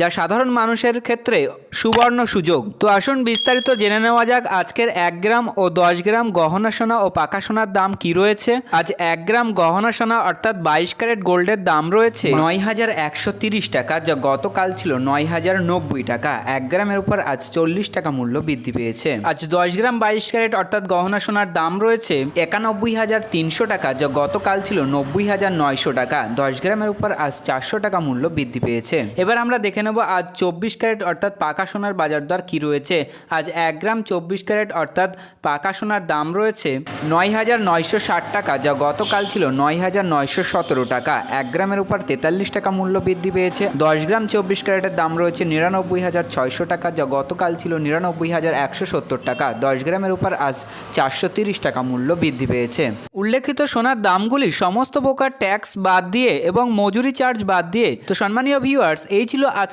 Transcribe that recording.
যা সাধারণ মানুষের ক্ষেত্রে সুবর্ণ সুযোগ। তো আসুন বিস্তারিত জেনে নেওয়া যাক আজকের এক গ্রাম ও দশ গ্রাম গহনা সোনা ও পাকা সোনার দাম কি রয়েছে। আজ এক গ্রাম গহনা সোনা অর্থাৎ বাইশ ক্যারেট গোল্ডের দাম রয়েছে নয় হাজার একশো তিরিশ টাকা, যা গতকাল ছিল নয় হাজার নব্বই টাকা। এক গ্রামের উপর আজ চল্লিশ টাকা মূল্য বৃদ্ধি পেয়েছে। আজ দশ গ্রাম বাইশ ক্যারেট অর্থাৎ গহনা সোনার দাম রয়েছে একানব্বই হাজার তিনশো টাকা, যা গতকাল ছিল নব্বই হাজার নয়শো টাকা। দশ গ্রামের উপর আজ চারশো টাকা মূল্য বৃদ্ধি পেয়েছে। এবার আমরা দেখে নেব আজ চব্বিশ ক্যারেট অর্থাৎ পাকা সোনার বাজার দর কী রয়েছে? আজ এক গ্রাম চব্বিশ ক্যারেট অর্থাৎ পাকা সোনার দাম রয়েছে নয় হাজার নয়শো ষাট টাকা, যা গতকাল ছিল নয় হাজার নয়শো সতেরো টাকা। এক গ্রামের উপর তেতাল্লিশ টাকা মূল্য বৃদ্ধি পেয়েছে। দশ গ্রাম চব্বিশ ক্যারেটের দাম রয়েছে নিরানব্বই হাজার ছয়শো টাকা, যা গতকাল ছিল নিরানব্বই হাজার একশো সত্তর টাকা। দশ গ্রামের উপর আজ চারশো তিরিশ টাকা মূল্য বৃদ্ধি পেয়েছে। উল্লেখিত সোনার দামগুলি সমস্ত প্রকার ট্যাক্স বাদ দিয়ে এবং মজুরি চার্জ বাদ দিয়ে। তো সম্মানীয় ভিউয়ার্স, এই ছিল